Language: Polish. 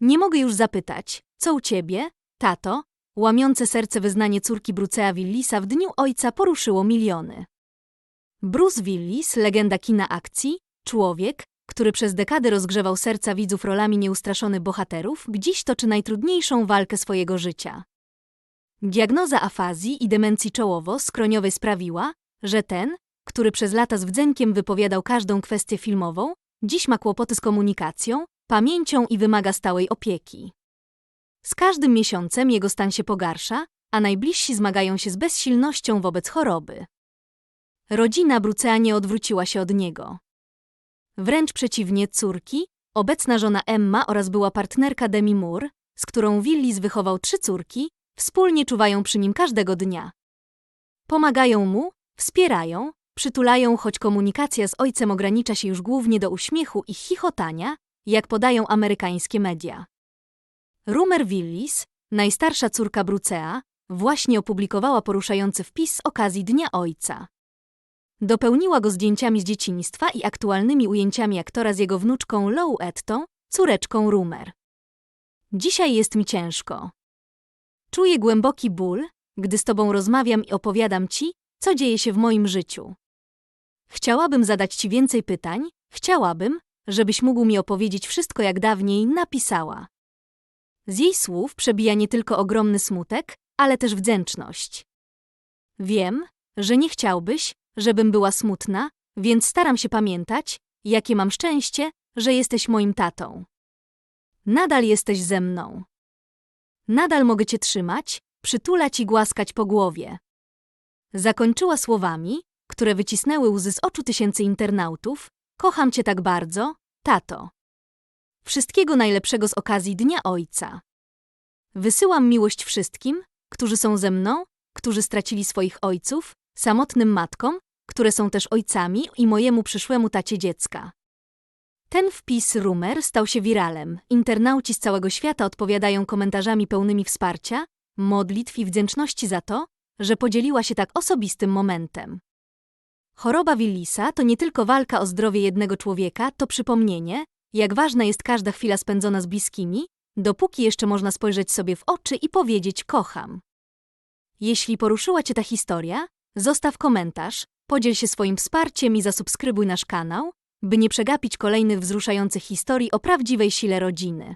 Nie mogę już zapytać, co u ciebie, tato? Łamiące serce wyznanie córki Brucea Willisa w dniu ojca poruszyło miliony. Bruce Willis, legenda kina akcji, człowiek, który przez dekady rozgrzewał serca widzów rolami nieustraszonych bohaterów, dziś toczy najtrudniejszą walkę swojego życia. Diagnoza afazji i demencji czołowo-skroniowej sprawiła, że ten, który przez lata z wdzenkiem wypowiadał każdą kwestię filmową, dziś ma kłopoty z komunikacją, pamięcią i wymaga stałej opieki. Z każdym miesiącem jego stan się pogarsza, a najbliżsi zmagają się z bezsilnością wobec choroby. Rodzina Brucea nie odwróciła się od niego. Wręcz przeciwnie, córki, obecna żona Emma oraz była partnerka Demi Moore, z którą Willis wychował trzy córki, wspólnie czuwają przy nim każdego dnia. Pomagają mu, wspierają, przytulają, choć komunikacja z ojcem ogranicza się już głównie do uśmiechu i chichotania, jak podają amerykańskie media. Rumer Willis, najstarsza córka Brucea, właśnie opublikowała poruszający wpis z okazji Dnia Ojca. Dopełniła go zdjęciami z dzieciństwa i aktualnymi ujęciami aktora z jego wnuczką Lou Ettą, córeczką Rumer. Dzisiaj jest mi ciężko. Czuję głęboki ból, gdy z tobą rozmawiam i opowiadam ci, co dzieje się w moim życiu. Chciałabym zadać ci więcej pytań, chciałabym, żebyś mógł mi opowiedzieć wszystko jak dawniej napisała. Z jej słów przebija nie tylko ogromny smutek, ale też wdzięczność. Wiem, że nie chciałbyś, żebym była smutna, więc staram się pamiętać, jakie mam szczęście, że jesteś moim tatą. Nadal jesteś ze mną. Nadal mogę cię trzymać, przytulać i głaskać po głowie. Zakończyła słowami, które wycisnęły łzy z oczu tysięcy internautów. Kocham cię tak bardzo, tato. Wszystkiego najlepszego z okazji Dnia Ojca. Wysyłam miłość wszystkim, którzy są ze mną, którzy stracili swoich ojców, samotnym matkom, które są też ojcami i mojemu przyszłemu tacie dziecka. Ten wpis Rumer stał się wiralem. Internauci z całego świata odpowiadają komentarzami pełnymi wsparcia, modlitw i wdzięczności za to, że podzieliła się tak osobistym momentem. Choroba Willisa to nie tylko walka o zdrowie jednego człowieka, to przypomnienie, jak ważna jest każda chwila spędzona z bliskimi, dopóki jeszcze można spojrzeć sobie w oczy i powiedzieć kocham. Jeśli poruszyła Cię ta historia, zostaw komentarz, podziel się swoim wsparciem i zasubskrybuj nasz kanał, by nie przegapić kolejnych wzruszających historii o prawdziwej sile rodziny.